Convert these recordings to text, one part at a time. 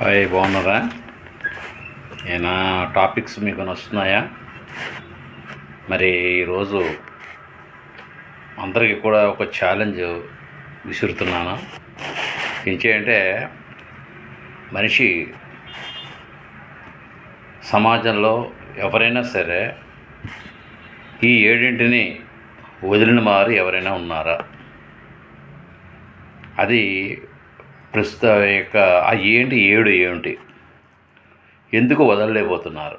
Hi బాగున్నారా? ఏనా topics మీకు నచ్చుతున్నాయా? మరి ఈరోజు అందరికీ కూడా ఒక ఛాలెంజ్ విసురుతున్నాను. ఏంటంటే మనిషి సమాజంలో ఎవరైనా సరే ఈ ఏడింటిని వదిలిన వారు ఎవరైనా ఉన్నారా? అది ప్రస్తుత యొక్క ఆ ఏంటి ఏడు ఏమిటి? ఎందుకు వదలలేకపోతున్నారు?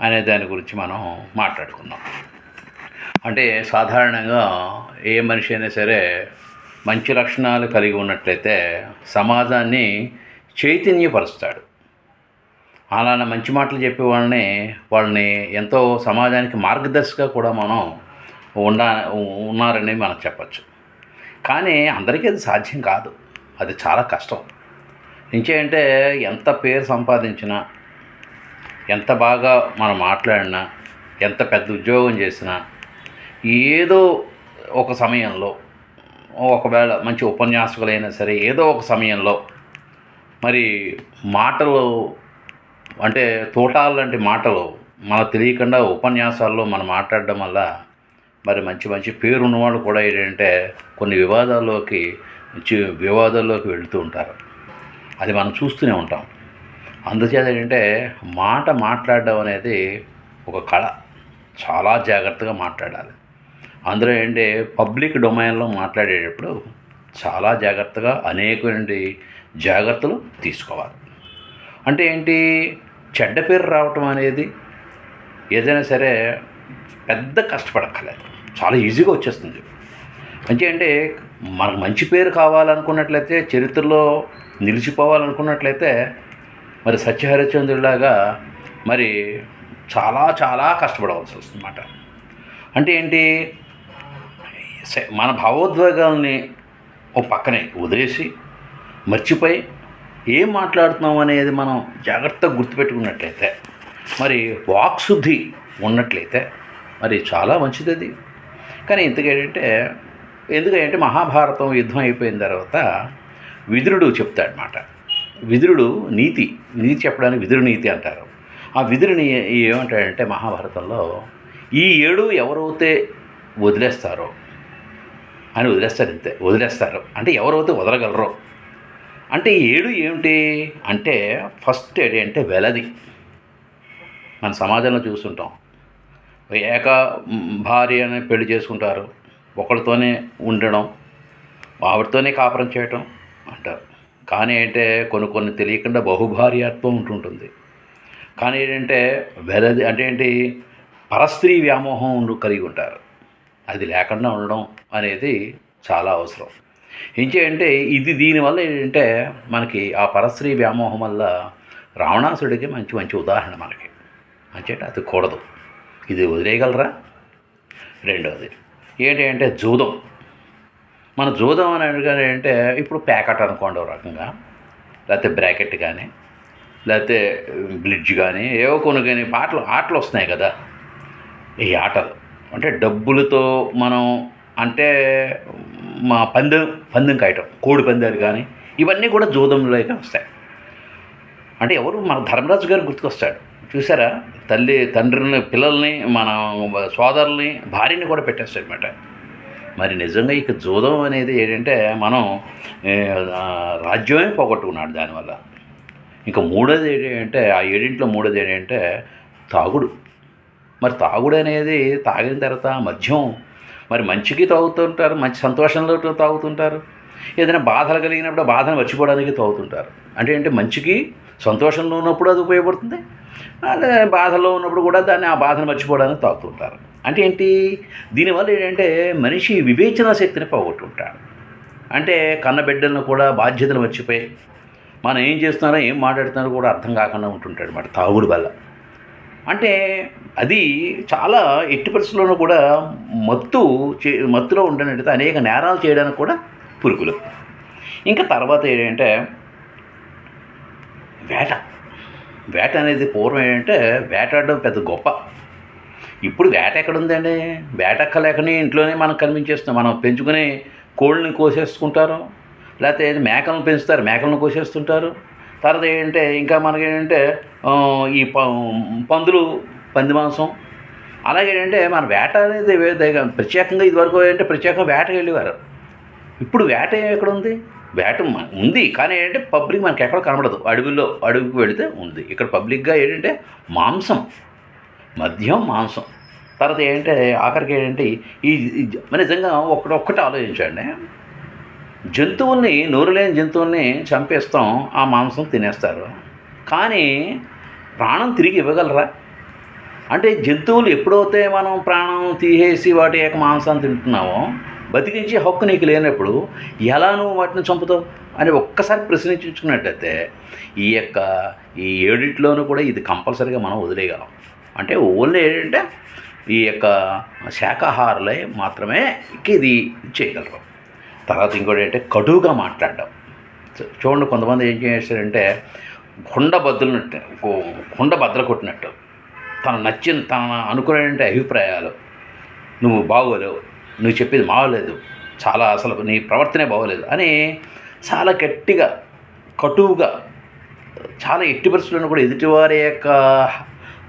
అనే దాని గురించి మనం మాట్లాడుకుందాం. అంటే సాధారణంగా ఏ మనిషి అయినా సరే మంచి లక్షణాలు కలిగి ఉన్నట్లయితే సమాజాన్ని చైతన్యపరుస్తాడు. అలానే మంచి మాటలు చెప్పే వాళ్ళని వాళ్ళని ఎంతో సమాజానికి మార్గదర్శిగా కూడా మనం ఉండ ఉన్నారని మనం చెప్పచ్చు. కానీ అందరికీ అది సాధ్యం కాదు. అది చాలా కష్టం. ఇంకేంటే ఎంత పేరు సంపాదించినా ఎంత బాగా మనం మాట్లాడినా ఎంత పెద్ద ఉద్యోగం చేసినా ఏదో ఒక సమయంలో ఒకవేళ మంచి ఉపన్యాసకులైనా సరే ఏదో ఒక సమయంలో మరి మాటలు అంటే తోటాలు లాంటి మాటలు మనకు తెలియకుండా ఉపన్యాసాల్లో మనం మాట్లాడడం వల్ల మరి మంచి మంచి పేరు ఉన్నవాళ్ళు కూడా ఏంటంటే కొన్ని వివాదాల్లోకి వివాదాల్లోకి వెళుతూ ఉంటారు. అది మనం చూస్తూనే ఉంటాం. అందుచేత ఏంటంటే మాట మాట్లాడడం అనేది ఒక కళ. చాలా జాగ్రత్తగా మాట్లాడాలి. అందులో ఏంటి పబ్లిక్ డొమైన్లో మాట్లాడేటప్పుడు చాలా జాగ్రత్తగా అనేకటువంటి జాగ్రత్తలు తీసుకోవాలి. అంటే ఏంటి? చెడ్డ పేరు రావటం అనేది ఏదైనా సరే పెద్ద కష్టపడక్కర్లేదు. చాలా ఈజీగా వచ్చేస్తుంది. అంటే అంటే మనకు మంచి పేరు కావాలనుకున్నట్లయితే చరిత్రలో నిలిచిపోవాలనుకున్నట్లయితే మరి సత్యహరిచంద్రులాగా మరి చాలా చాలా కష్టపడవలసి వస్తుందన్నమాట. అంటే ఏంటి? స- మన భావోద్వేగాల్ని ఓ పక్కనే వదిలేసి మర్చిపోయి ఏం మాట్లాడుతున్నాం అనేది మనం జాగ్రత్తగా గుర్తుపెట్టుకున్నట్లయితే మరి వాక్శుద్ధి ఉన్నట్లయితే మరి చాలా మంచిది అది కానీ ఇంతకేంటంటే ఎందుకంటే మహాభారతం యుద్ధం అయిపోయిన తర్వాత విదురుడు చెప్తాడనమాట విదురుడు నీతి నీతి చెప్పడానికి విదురు నీతి అంటారు. ఆ విదురుని ఏమంటాడంటే మహాభారతంలో ఈ ఏడు ఎవరైతే వదిలేస్తారో అని వదిలేస్తారు ఇంతే వదిలేస్తారు. అంటే ఎవరైతే వదలగలరో. అంటే ఈ ఏడు ఏమిటి? అంటే ఫస్ట్ ఏడు అంటే వెలది. మన సమాజంలో చూస్తుంటాం. ఏక భార్య భార్యని పెళ్ళి చేసుకుంటారు. ఒకరితోనే ఉండడం ఆవిడతోనే కాపురం చేయటం అంటారు. కానీ ఏంటంటే కొన్ని కొన్ని తెలియకుండా బహుభార్యాత్వం ఉంటుంటుంది. కానీ ఏంటంటే వెలది అంటే ఏంటి పరస్త్రీ వ్యామోహం ఉండు- కలిగి ఉంటారు. అది లేకుండా ఉండడం అనేది చాలా అవసరం. ఇంకేంటే ఇది దీనివల్ల ఏంటంటే మనకి ఆ పరస్త్రీ వ్యామోహం వల్ల రావణాసుడికి మంచి మంచి ఉదాహరణ మనకి. అంటే అది కూడదు. ఇది వదిలేయగలరా? రెండవది ఏంటి అంటే జూదం. మన జూదం అని అడిగారు అంటే ఇప్పుడు ప్యాకెట్ అనుకోండి ఒక రకంగా. లేకపోతే బ్రాకెట్ కానీ లేకపోతే బ్లిడ్జ్ కానీ ఏవో కొన్ని కానీ ఆటలు ఆటలు వస్తున్నాయి కదా. ఈ ఆటలు. అంటే డబ్బులతో మనం అంటే మా పందెం పందెం కాయటం కోడి పందాలు కానీ ఇవన్నీ కూడా జూదంలోకి వస్తాయి. అంటే ఎవరు మన ధర్మరాజు గారు గుర్తుకొస్తాడు. చూసారా? తల్లి తండ్రిని పిల్లల్ని మన సోదరుల్ని భార్యని కూడా పెట్టేస్తాడు అనమాట మరి నిజంగా ఇక జూదం అనేది ఏంటంటే మనం రాజ్యమే పోగొట్టుకున్నాడు దానివల్ల. ఇంకా మూడోది ఏంటంటే ఆ ఏడింట్లో మూడోది ఏంటంటే తాగుడు. మరి తాగుడు అనేది తాగిన తర్వాత మద్యం. మరి మంచికి తాగుతుంటారు మంచి సంతోషంలో తాగుతుంటారు. ఏదైనా బాధలు కలిగినప్పుడు బాధను మర్చిపోవడానికి తాగుతుంటారు. అంటే ఏంటి? మంచికి సంతోషంలో ఉన్నప్పుడు అది ఉపయోగపడుతుంది. అదే బాధలో ఉన్నప్పుడు కూడా దాన్ని ఆ బాధను మర్చిపోవడానికి తాగుతుంటారు అంటే ఏంటి? దీనివల్ల ఏంటంటే మనిషి వివేచన శక్తిని పోగొట్టుంటాడు. అంటే కన్న బిడ్డలను కూడా బాధ్యతలు మర్చిపోయి మనం ఏం చేస్తున్నారో ఏం మాట్లాడుతున్నారో కూడా అర్థం కాకుండా ఉంటుంటాడు అన్నమాట తాగుడు వల్ల. అంటే అది చాలా ఎట్టి పరిస్థితుల్లోనూ కూడా మత్తు చే మత్తులో ఉండనట్టయితే అనేక నేరాలు చేయడానికి కూడా పురుకులు ఇంకా తర్వాత ఏంటంటే వేట. వేట అనేది పూర్వం ఏంటంటే వేటాడడం పెద్ద గొప్ప. ఇప్పుడు వేట ఎక్కడ ఉందండి వేట ఎక్కలేకనే ఇంట్లోనే మనం కనిపించేస్తున్నాం. మనం పెంచుకునే కోళ్ళని కోసేసుకుంటారు. లేకపోతే మేకలను పెంచుతారు. మేకలను కోసేస్తుంటారు. తర్వాత ఏంటంటే ఇంకా మనకి ఏంటంటే ఈ ప- పందులు పంది మాంసం. అలాగే ఏంటంటే మన వేట అనేది ప్రత్యేకంగా ఇదివరకు ఏంటంటే ప్రత్యేకంగా వేటకి వెళ్ళేవారు. ఇప్పుడు వేట ఎక్కడ ఉంది వేట ఉంది. కానీ ఏంటంటే పబ్లిక్ మనకి ఎక్కడ కనబడదు. అడవిలో అడవికి వెళితే ఉంది. ఇక్కడ పబ్లిక్గా ఏంటంటే మాంసం మద్యం మాంసం. తర్వాత ఏంటంటే ఆఖరికి ఏంటంటే ఈ నిజంగా ఒకటి ఒక్కటి ఆలోచించండి. జంతువుల్ని నోరు లేని జంతువుల్ని చంపేస్తాం ఆ మాంసం తినేస్తారు. కానీ ప్రాణం తిరిగి ఇవ్వగలరా? అంటే జంతువులు ఎప్పుడైతే మనం ప్రాణం తీసేసి వాటి యొక్క మాంసాన్ని తింటున్నామో బతికించే హక్కు నీకు లేనప్పుడు ఎలా నువ్వు వాటిని చంపుతావు అని ఒక్కసారి ప్రశ్నించుకున్నట్టయితే ఈ యొక్క ఈ ఏడిట్లోనూ కూడా ఇది కంపల్సరీగా మనం వదిలేయగలం. అంటే ఓన్లీ ఏంటంటే ఈ యొక్క శాకాహారులే మాత్రమే ఇది చేయగలరు. తర్వాత ఇంకోటి ఏంటంటే కటువుగా మాట్లాడడం. చూ- చూడండి కొంతమంది ఏం చేస్తారంటే కుండ బద్దలున్నట్టు కుండ బద్దలు కొట్టినట్టు తను నచ్చిన తన అనుకునే అభిప్రాయాలు నువ్వు బాగోలేవు నువ్వు చెప్పేది మావలేదు చాలా అసలు నీ ప్రవర్తనే బాగోలేదు. అని చాలా గట్టిగా కటువుగా చాలా ఎట్టి పరిస్థితుల్లో కూడా ఎదుటివారి యొక్క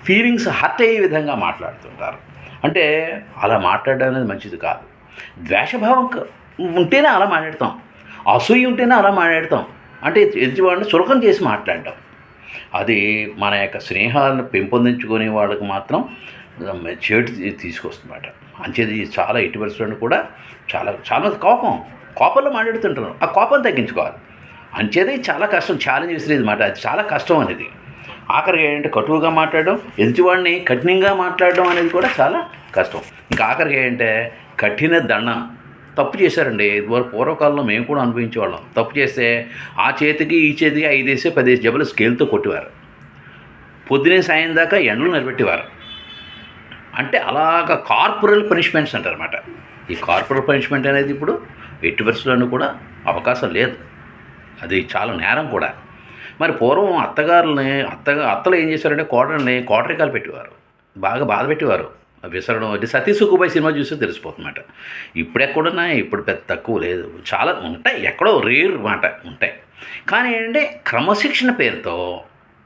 ఫీలింగ్స్ హర్ట్ అయ్యే విధంగా మాట్లాడుతుంటారు. అంటే అలా మాట్లాడడం అనేది మంచిది కాదు. ద్వేషభావం ఉంటేనే అలా మాట్లాడతాం. అసూయ ఉంటేనే అలా మాట్లాడతాం. అంటే ఎదుటివాడిని సులకం చేసి మాట్లాడటం అది మన యొక్క స్నేహాలను పెంపొందించుకునే వాళ్ళకి మాత్రం చేటు తీసుకొస్తుందన్నమాట. అంచేది చాలా ఎట్టి పరిస్థితుల్లో కూడా చాలా చాలా కోపం. కోపంలో మాట్లాడుతుంటారు. ఆ కోపం తగ్గించుకోవాలి. అంచేది చాలా కష్టం. ఛాలెంజ్ విసిరేది మాట అది చాలా కష్టం అనేది. ఆఖరికి ఏంటంటే కటువుగా మాట్లాడడం ఎదుటివాడిని కఠినంగా మాట్లాడడం అనేది కూడా చాలా కష్టం. ఇంకా ఆఖరికి ఏంటంటే కఠిన దండ. తప్పు చేశారండి. ఇదివరకు పూర్వకాలంలో మేము కూడా అనుభవించేవాళ్ళం. తప్పు చేస్తే ఆ చేతికి ఈ చేతికి ఐదేసి పదేసి జబ్బులు స్కేల్తో కొట్టేవారు. పొద్దునే సాయం దాకా ఎండలు నిలబెట్టేవారు. అంటే అలాగ కార్పొరల్ పనిష్మెంట్స్ అంటారన్నమాట. ఈ కార్పొరల్ పనిష్మెంట్ అనేది ఇప్పుడు ఎట్టి పరిస్థితుల్లోనూ కూడా అవకాశం లేదు. అది చాలా నేరం కూడా. మరి పూర్వం అత్తగారులని అత్తగా అత్తలు ఏం చేశారంటే కోటల్ని కోటరికాలు పెట్టేవారు. బాగా బాధ పెట్టేవారు. విసరడం అది సతీ సుఖుబాయి సినిమా చూస్తే తెలిసిపోతుందన్నమాట. ఇప్పుడు ఎక్కడున్నాయి ఇప్పుడు పెద్ద తక్కువ లేదు. చాలా ఉంటాయి ఎక్కడో రేర్ మాట ఉంటాయి. కానీ ఏంటంటే క్రమశిక్షణ పేరుతో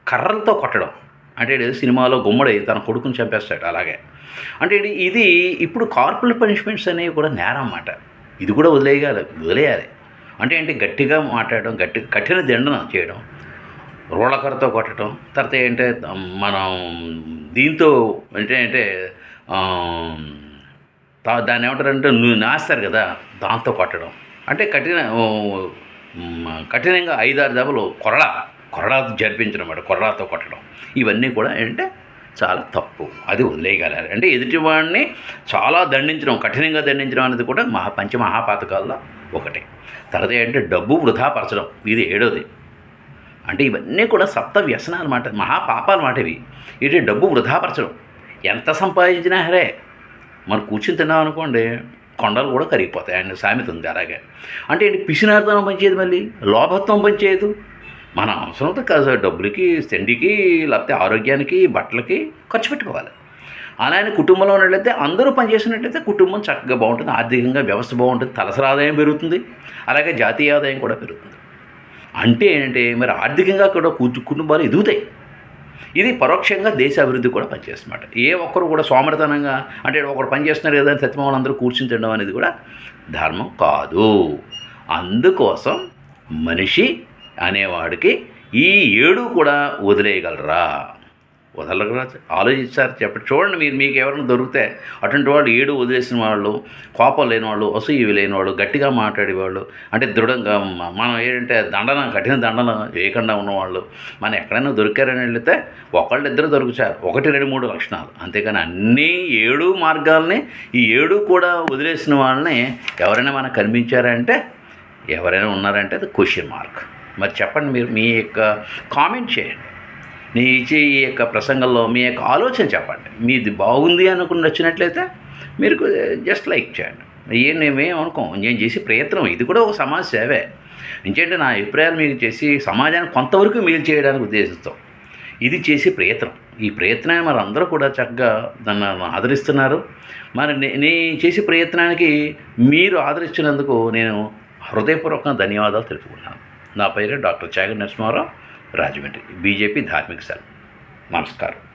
కర్రలతో కొట్టడం. అంటే సినిమాలో గుమ్మడి తన కొడుకుని చంపేస్తాడు అలాగే. అంటే ఇది- ఇప్పుడు కార్పొరేట్ పనిష్మెంట్స్ అనేవి కూడా నేరం అన్నమాట. ఇది కూడా వదిలేయాలి వదిలేయాలి. అంటే ఏంటి గట్టిగా మాట్లాడడం గట్టి కఠిన దండన చేయడం రోళ్ళకరతో కొట్టడం తర్వాత ఏంటంటే మనం దీంతో అంటే అంటే దాన్ని ఏమంటారంటే నువ్వు నాస్తారు కదా దాంతో కొట్టడం. అంటే కఠిన కఠినంగా ఐదారు దెబ్బలు కొరడా. కొరడా జరిపించడం అన్నమాట కొరడాతో కొట్టడం. ఇవన్నీ కూడా ఏంటంటే చాలా తప్పు. అది వదిలేయగలాలి అంటే ఎదుటివాడిని చాలా దండించడం కఠినంగా దండించడం అనేది కూడా మహా పంచ మహాపాతకాల్లో ఒకటి. తర్వాత ఏంటంటే డబ్బు వృధాపరచడం ఇది ఏడోది. అంటే ఇవన్నీ కూడా సప్త వ్యసనాలు అన్నమాట మహాపాపాలు మాట ఇవి. ఇటు డబ్బు వృధాపరచడం ఎంత సంపాదించినా సరే మనం కూర్చుని తిన్నాం అనుకోండి కొండలు కూడా కరిగిపోతాయి. ఆయన సామెత ఉంది అలాగే. అంటే ఏంటి పిసినార్థనం పనిచేయదు మళ్ళీ? లోభత్వం పనిచేయదు. మన అవసరంతో కాదు డబ్బులకి తిండికి లేకపోతే ఆరోగ్యానికి బట్టలకి ఖర్చు పెట్టుకోవాలి. అలానే కుటుంబంలో ఉన్నట్లయితే అందరూ పనిచేసినట్లయితే కుటుంబం చక్కగా బాగుంటుంది. ఆర్థికంగా వ్యవస్థ బాగుంటుంది. తలసరి ఆదాయం పెరుగుతుంది. అలాగే జాతీయ ఆదాయం కూడా పెరుగుతుంది. అంటే ఏంటంటే మరి ఆర్థికంగా కూడా కూర్చు కుటుంబాలు ఎదుగుతాయి. ఇది పరోక్షంగా దేశ అభివృద్ధి కూడా పనిచేస్తున్నమాట ఏ ఒక్కరు కూడా సోమరితనంగా అంటే ఒకరు పనిచేస్తున్నారు కదా అని అందరూ కూర్చుని తినడం అనేది కూడా ధర్మం కాదు. అందుకోసం మనిషి అనేవాడికి ఈ ఏడు కూడా వదిలేయగలరా? వదలగలరా? ఆలోచించారు చెప్పండి. చూడండి మీరు మీకు ఎవరైనా దొరికితే అటువంటి వాళ్ళు ఏడు వదిలేసిన వాళ్ళు కోపం లేని వాళ్ళు అసూయ లేని వాళ్ళు గట్టిగా మాట్లాడేవాళ్ళు అంటే దృఢంగా మనం ఏంటంటే దండన కఠిన దండన వేయకుండా ఉన్నవాళ్ళు మనం ఎక్కడైనా దొరికారని వెళితే ఒకళ్ళు ఇద్దరు దొరుకుతారు. ఒకటి రెండు మూడు లక్షణాలు. అంతేకాని అన్ని ఏడు మార్గాల్ని ఈ ఏడు కూడా వదిలేసిన వాళ్ళని ఎవరైనా మనకు కనిపించారంటే ఎవరైనా ఉన్నారంటే అది క్వశ్చన్ మార్క్. మరి చెప్పండి మీరు మీ యొక్క కామెంట్ చేయండి. నీ ఇచ్చే ఈ యొక్క ప్రసంగంలో మీ యొక్క ఆలోచన చెప్పండి. మీది బాగుంది అనుకుని నచ్చినట్లయితే మీరు జస్ట్ లైక్ చేయండి. ఏం మేమేం అనుకోం నేను చేసే ప్రయత్నం ఇది కూడా ఒక సమాజ సేవే. ఎందుకంటే నా అభిప్రాయాలు మీకు చేసి సమాజానికి కొంతవరకు మేలు చేయడానికి ఉద్దేశిస్తాం. ఇది చేసే ప్రయత్నం. ఈ ప్రయత్నాన్ని మరి అందరూ కూడా చక్కగా దాన్ని ఆదరిస్తున్నారు. మరి నే- నేను చేసే ప్రయత్నానికి మీరు ఆదరించినందుకు నేను హృదయపూర్వకంగా ధన్యవాదాలు తెలుపుకున్నాను నా పేరు డాక్టర్ చాగర్ నరసింహారావు రాజమండ్రి. బీజేపీ ధార్మిక సెల్ నమస్కారం.